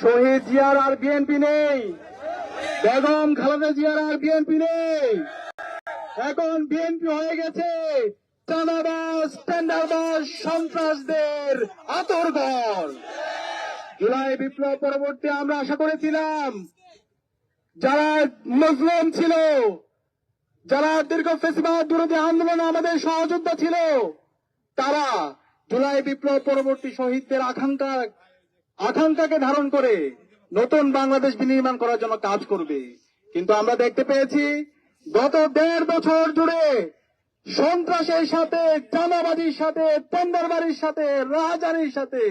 শহীদ জিয়ার আর বিএনপি নেই। বেগম খালেদা জিয়ার আর বিএনপি নেই। এখন বিএনপি হয়ে গেছে চাঁদাবাজ, টেন্ডারবাজ, সন্ত্রাসদের আতরঘর জুলাই বিপ্লব পরবর্তী আমরা আশা করেছিলাম, যারা মুসলিম ছিল, যারা দীর্ঘ ফেসিবাদ বিরোধী আন্দোলনে আমাদের সহযোদ্ধা ছিল, তারা জুলাই বিপ্লব পরবর্তী শহীদদের আকাঙ্ক্ষা আকাঙ্ক্ষাকে ধারণ করে নতুন বাংলাদেশ বিনির্মাণ করার জন্য কাজ করবে। কিন্তু আমরা দেখতে পেয়েছি, গত দেড় বছর জুড়ে সন্ত্রাসের সাথে, চাঁদাবাজির সাথে টেন্ডারবাড়ির সাথে রাজারির সাথে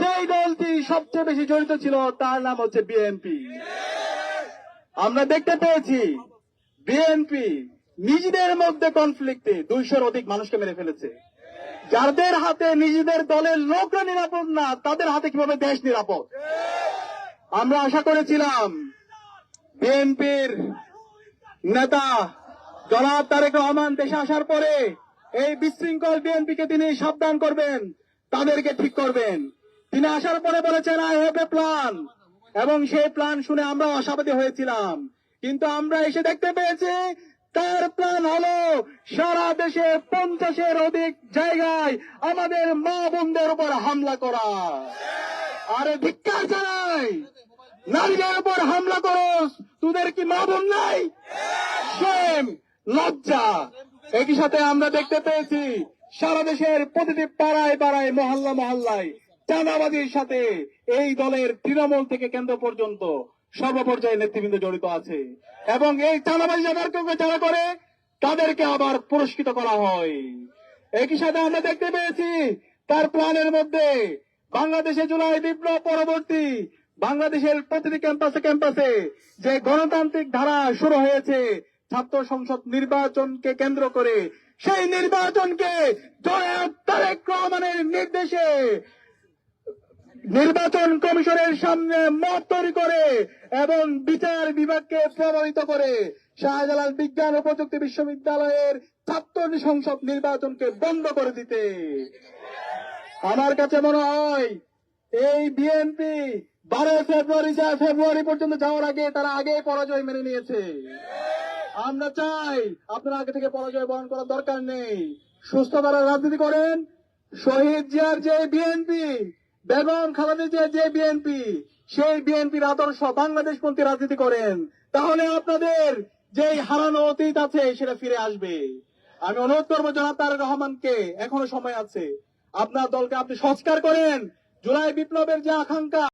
যেই দলটি সবচেয়ে বেশি জড়িত ছিল, তার নাম হচ্ছে বিএনপি। আমরা দেখতে পেয়েছি, বিএনপি নিজেদের মধ্যে কনফ্লিক্টে দুইশোর অধিক মানুষকে মেরে ফেলেছে। যাদের হাতে নিজেদের দলের লোকরা নিরাপদ না, তাদের হাতে কীভাবে দেশ নিরাপদ? আমরা আশা করেছিলাম বিএনপির নেতা জনাব তারেক রহমান দেশে আসার পরে এই বিশৃঙ্খল বিএনপিকে তিনি সাবধান করবেন, তাদেরকে ঠিক করবেন। তিনি আসার পরে বলেছেন, আই হ্যাভ এ প্ল্যান। এবং সেই প্ল্যান শুনে আমরা আশাবাদী হয়েছিলাম। কিন্তু আমরা এসে দেখতে পেয়েছি তার প্ল্যান হলো সারা দেশে পঞ্চাশের অধিক জায়গায় আমাদের মা বোনদের উপর হামলা করা। আরে ধিক্কার জানাই নারীদের উপর হামলা করস তোদের কি মা বোন নাই? shame, লজ্জা। একই সাথে আমরা দেখতে পেয়েছি সারা দেশের প্রতিটি পাড়ায় পাড়ায় মহল্লা মহল্লায় চাঁদাবাজির সাথে এই দলের তৃণমূল থেকে কেন্দ্র পর্যন্ত সর্বপর্যায়ে নেতৃবৃন্দ জড়িত আছে। এবং এই চাঁদাবাজি যাদেরকে যারা করে, তাদেরকে আবার পুরস্কৃত করা হয়। একই সাথে আমরা দেখতে পেয়েছি, তার প্ল্যানের মধ্যে বাংলাদেশে জুলাই বিপ্লব পরবর্তী বাংলাদেশের প্রতিটি ক্যাম্পাসে ক্যাম্পাসে যে গণতান্ত্রিক ধারা শুরু হয়েছে, ছাত্র সংসদ নির্বাচনকে কেন্দ্র করে, সেই নির্বাচনকে জনাব তারেক নির্দেশে নির্বাচন কমিশনের সামনে মত তৈরি করে এবং বিচার বিভাগকে প্রভাবিত করে শাহজালাল বিজ্ঞান ও প্রযুক্তি বিশ্ববিদ্যালয়ের ছাত্র সংসদ নির্বাচনকে বন্ধ করে দিতে। আমার কাছে মনে হয়, এই বিএনপি বারোই ফেব্রুয়ারি যা ফেব্রুয়ারি পর্যন্ত যাওয়ার আগে তারা আগে পরাজয় মেনে নিয়েছে। আমরা চাই আপনারা আগে থেকে পরাজয় বরণ করার দরকার নেই। সুস্থ তারা রাজনীতি করেন, শহীদ জিয়ার যে বিএনপি বেগম খালেদা জিয়া যে বিএনপি সেই বিএনপির আদর্শ বাংলাদেশপন্থী রাজনীতি করেন, তাহলে আপনাদের যেই হারানো অতীত আছে সেটা ফিরে আসবে। আমি অনুরোধ করব জনাব তারেক রহমানকে, এখনও সময় আছে। আপনার দলকে আপনি সংস্কার করেন। জুলাই বিপ্লবের যে আকাঙ্ক্ষা